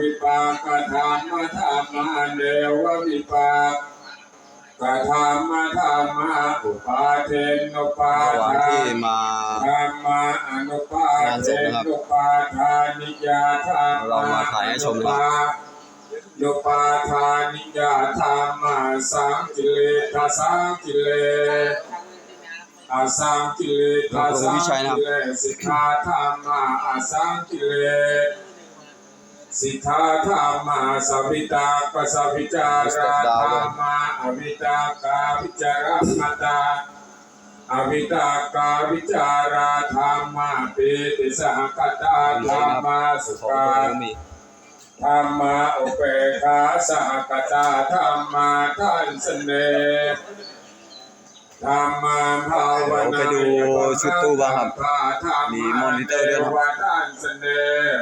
วิปากธรรมธรรมาเนววิปากกธรรมธรรมาอุปาเทนุปาระหว่างที่มาธรรมาอนุปาเทนุปาทานิยาธรรมเรามาถ่ายให้ชมนะครับนุปาทานิยาธรรมาสังกิเลสสังกิเลอาสังกิเลสอาสังกิเลสสิกขาธรรมาอาสังกิเลส สิกขาธรรมาสัพพิตาปัสสพิจาราธรรมาอวิตากาวิจารมตาอวิตากาวิจาราธรรมาปิติสหกตาธรรมาสุของขาตัวเองมีธรรมาอุเบกขาสหกตาธรรมาท่านเสน่ห์ธรรมาภาวนาไปดูชุดตู้บ้างครับมีมอนิเตอร์ด้วยนะว่าท่านเสน่ห์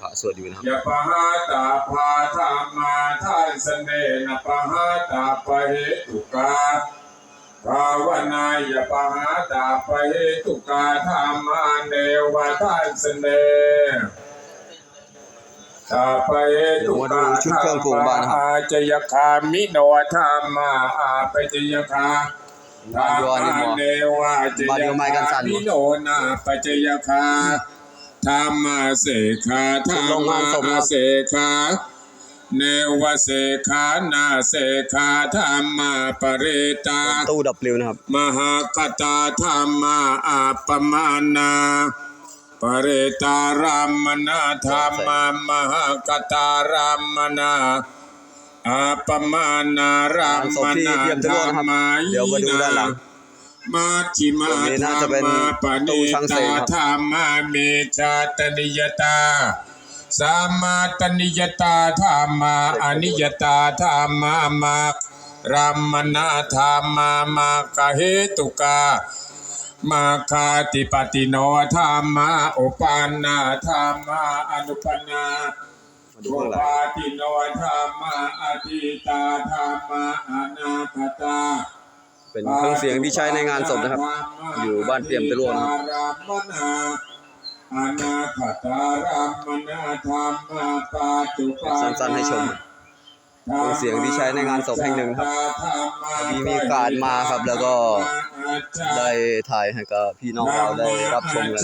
พระสวดอยู่นะครับยะปะหาตาภาธรรมาท่านเสน่ห์นะปะหาตาปะเหตุกาภาวนายะปะหาตาปะเหตุกาธรรมาเนวท่านเสน่ห์ตาไปตุกาชุดเครื่องปรุงบ้านครับอาจยคามิโนธรรมาอาปจยคาบ้านยัวนี่หมอเนวาจบ้านยยัวไม้กันสั่นหมดมิโนนาปจยคา ธรรมาเสขาธรรโรงงามานศพครับเสขาเนวเสขานาเสขาธรรมาปเรตาตู้ดับเร็วนะครับ มหากตาธรรมาอาปมานาปเรตารามนาธรรมามหากตารามนาอาปมานา รามนาธรรมาเดี๋ยวมาดูด้านหลัง มาชิมาตรงนี้ธรน่ารจะเป็นมาปตู้ณิช่างเสตากครับธรรมาเมชาตนิยตาสามาตนิยตาธรรมาอนิยตาธรรมามารัมมนาธรรมามากะเหตุกามาคาติปติโนธรรมาอุปานาธรรมาอนุปนามาดูอุข้างหลังปาติโนธรรมาอธิตาธรรมาอนาคตา เป็นเครื่องเสียงที่ใช้ในงานศพนะครับ อยู่บ้านเปี่ยมตะลวงนาอนาครามนาธรรมาปาตุปาสั้นๆให้ชมเครื่องเสียงที่ใช้ในงานศพแห่งหนึ่งครับพอดีมีกาสมาครับแล้วก็ได้ถ่ายให้กับพี่น้องเราได้รับชมกัน